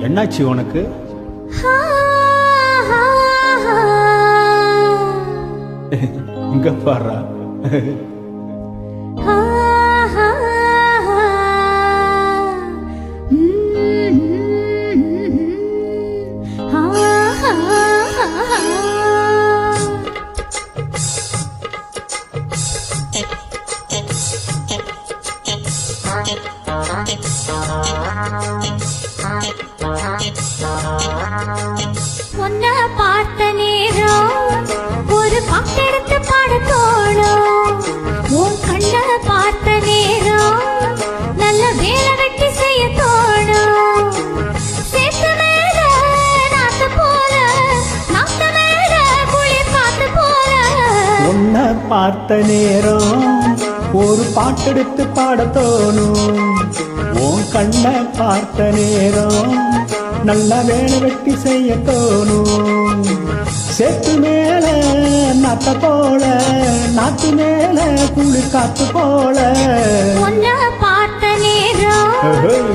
என்னாச்சு உனக்கு? இங்க பாரு. உன்ன பார்த்த நேரம் ஒரு பாட்டெடுத்து பாட தோணும் உன் கண்ண பார்த்த நேரம் நல்ல வேலை வெட்டி செய்ய தோணும் போல நாத்து மேல குளிர் காத்து போல. உன்னை பார்த்த நேரம் ஒரு பாட்டெடுத்து பாட தோணும். உன் கண்ணை பார்த்த நேரம் நல்ல வேலை வெட்டி செய்ய தோணும். செத்து மேல நாத்த போல நாத்து மேல குளிர் காத்து போல. பார்த்த நேரம்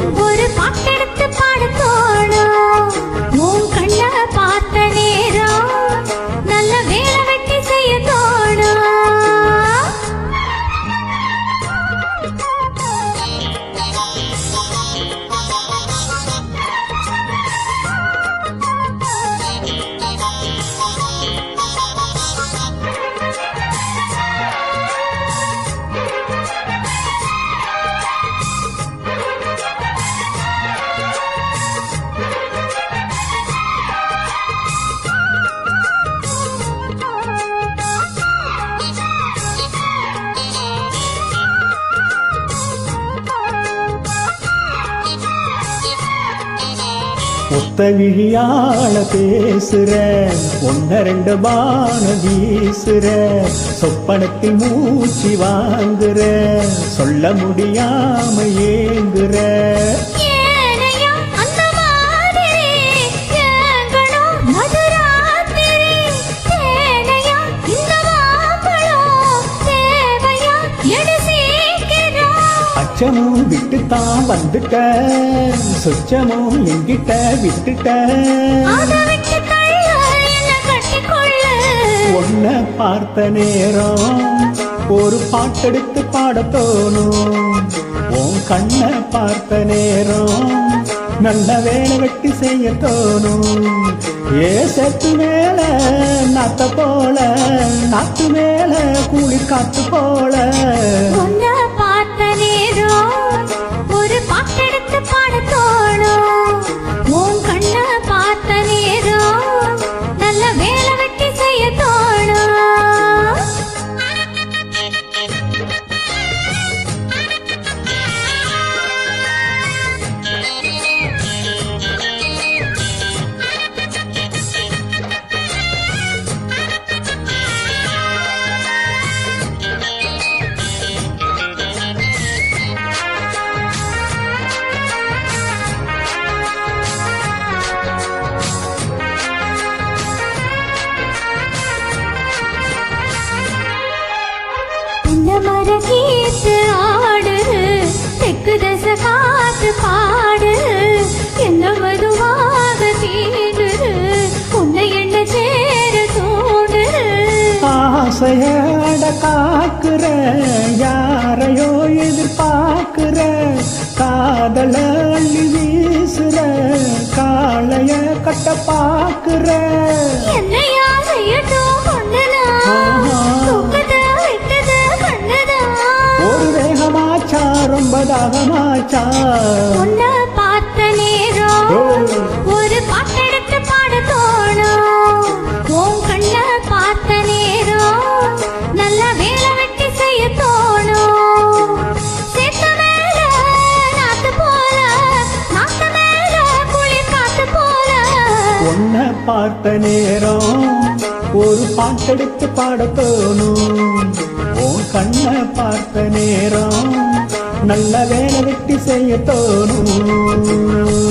ஒத்த விழியால பேசுற ஒன்ன ரெண்டு பான வீசுற சொப்பனத்தில் மூச்சு வாங்குற சொல்ல முடியாம ஏங்குற. அச்சமும் விட்டுத்தான் வந்துட்ட சொச்சமும் எங்கிட்ட விட்டுட்ட உன்னை பார்த்த நேரம் ஒரு பாட்டெடுத்து பாட தோணும். உன் கண்ணை பார்த்த நேரம் நல்ல வேலை வெட்டி செய்ய தோணும். ஏ செத்து மேல நாத்த போல நாத்து மேல குளிர் காத்து போல. தென்னை கீத்து ஆடு? தெற்கு தச காத்து பாடு. என்ன மதுவாக தீண்டு உன்னை என்ன சேர தோடு ஆசையட காக்குற யாரையோ எதிர்பார்க்கிற காதல அள்ளி வீசுற காளைய கட்டப்பா தாகமாச்சா உன்னை பார்த்த நேரம். ஒரு பாட்டெடுத்து பாட தோணும். உன் கண்ண பார்த்த நேரம் நல்ல வேலை வெட்டி செய்ய தோணும். சேத்து மேல நாத்து போல நாத்து மேல குளிர் காத்து போல. உன்னை பார்த்த நேரம் ஒரு பாட்டெடுத்து பாட தோணும். உன் கண்ணை பார்த்த நேரம் நல்ல வேலை வெட்டி செய்ய தோணும்.